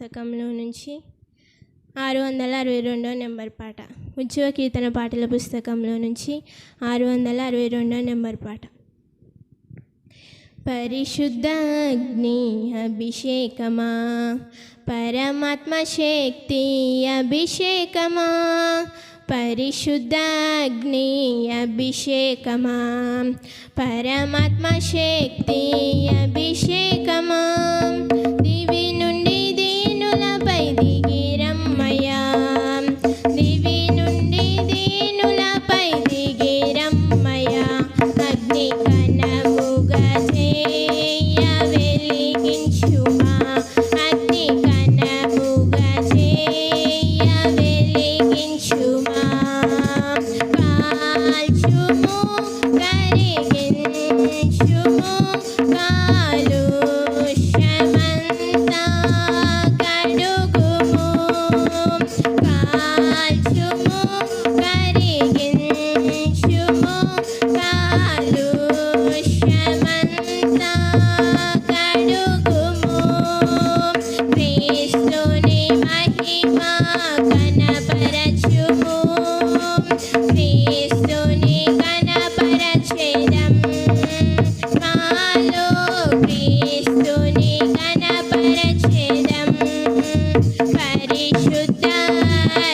పుస్తకంలో నుంచి ఆరు వందల అరవై రెండో నెంబర్ పాట. ఉద్యోగ కీర్తన పాటల పుస్తకంలో నుంచి ఆరు వందల అరవై రెండో నెంబర్ పాట. పరిశుద్ధ అగ్ని అభిషేకమా? పరమాత్మ శక్తి అభిషేకమా? పరిశుద్ధ అగ్ని అభిషేకమా? పరమాత్మ శక్తి అభిషేకమా? 背离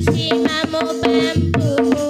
Ishti mamu bambu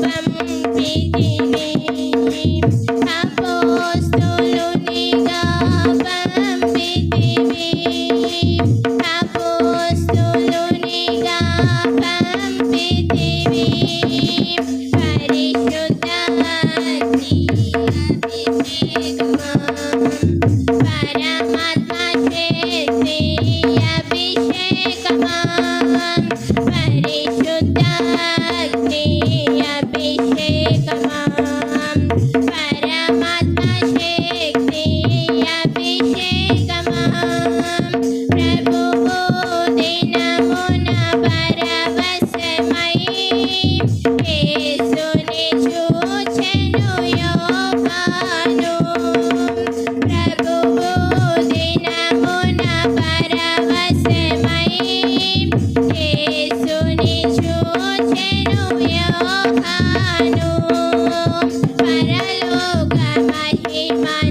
अभिषेकमां परमात् Mano, para loca, maldita.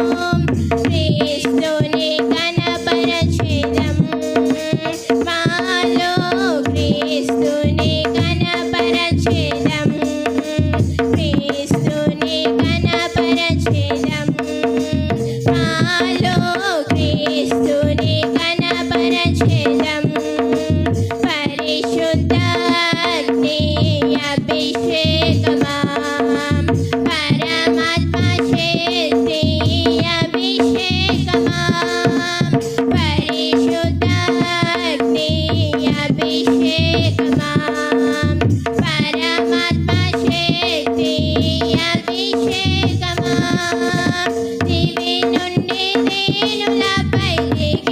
love. Minum labay,